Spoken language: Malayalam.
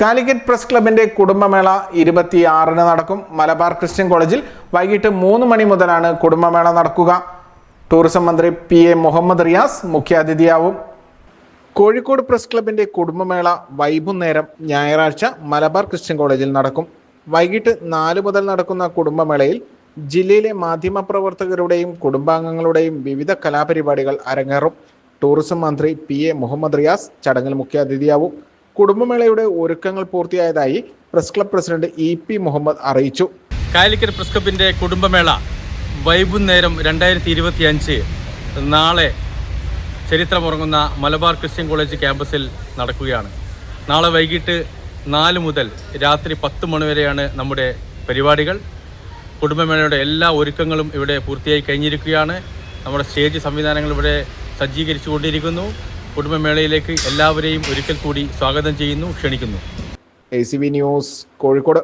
കാലിക്കറ്റ് പ്രസ് ക്ലബിന്റെ കുടുംബമേള ഇരുപത്തിയാറിന് നടക്കും. മലബാർ ക്രിസ്ത്യൻ കോളേജിൽ വൈകിട്ട് മൂന്ന് മണി മുതലാണ് കുടുംബമേള നടക്കുക. ടൂറിസം മന്ത്രി പി എ മുഹമ്മദ് റിയാസ് മുഖ്യാതിഥിയാവും. കോഴിക്കോട് പ്രസ് ക്ലബിന്റെ കുടുംബമേള വൈകുന്നേരം ഞായറാഴ്ച മലബാർ ക്രിസ്ത്യൻ കോളേജിൽ നടക്കും. വൈകിട്ട് നാല് മുതൽ നടക്കുന്ന കുടുംബമേളയിൽ ജില്ലയിലെ മാധ്യമ പ്രവർത്തകരുടെയും കുടുംബാംഗങ്ങളുടെയും വിവിധ കലാപരിപാടികൾ അരങ്ങേറും. ടൂറിസം മന്ത്രി പി എ മുഹമ്മദ് റിയാസ് ചടങ്ങിൽ മുഖ്യാതിഥിയാവും. കുടുംബമേളയുടെ ഒരുക്കങ്ങൾ പൂർത്തിയായതായി press club president E P Muhammad അറിയിച്ചു. കാലിക്കറ്റ് പ്രസ് ക്ലബിന്റെ കുടുംബമേള വൈകുന്നേരം രണ്ടായിരത്തി ഇരുപത്തി അഞ്ച് നാളെ ചരിത്രമുറങ്ങുന്ന മലബാർ ക്രിസ്ത്യൻ കോളേജ് ക്യാമ്പസിൽ നടക്കുകയാണ്. നാളെ വൈകിട്ട് നാല് മുതൽ രാത്രി പത്ത് മണിവരെയാണ് നമ്മുടെ പരിപാടികൾ. കുടുംബമേളയുടെ എല്ലാ ഒരുക്കങ്ങളും ഇവിടെ പൂർത്തിയായി കഴിഞ്ഞിരിക്കുകയാണ്. നമ്മുടെ സ്റ്റേജ് സംവിധാനങ്ങൾ ഇവിടെ സജ്ജീകരിച്ചുകൊണ്ടിരിക്കുന്നു. കുടുംബമേളയിലേക്ക് എല്ലാവരെയും ഒരിക്കൽ കൂടി സ്വാഗതം ചെയ്യുന്നു ക്ഷണിക്കുന്നു. A news Kozhikode.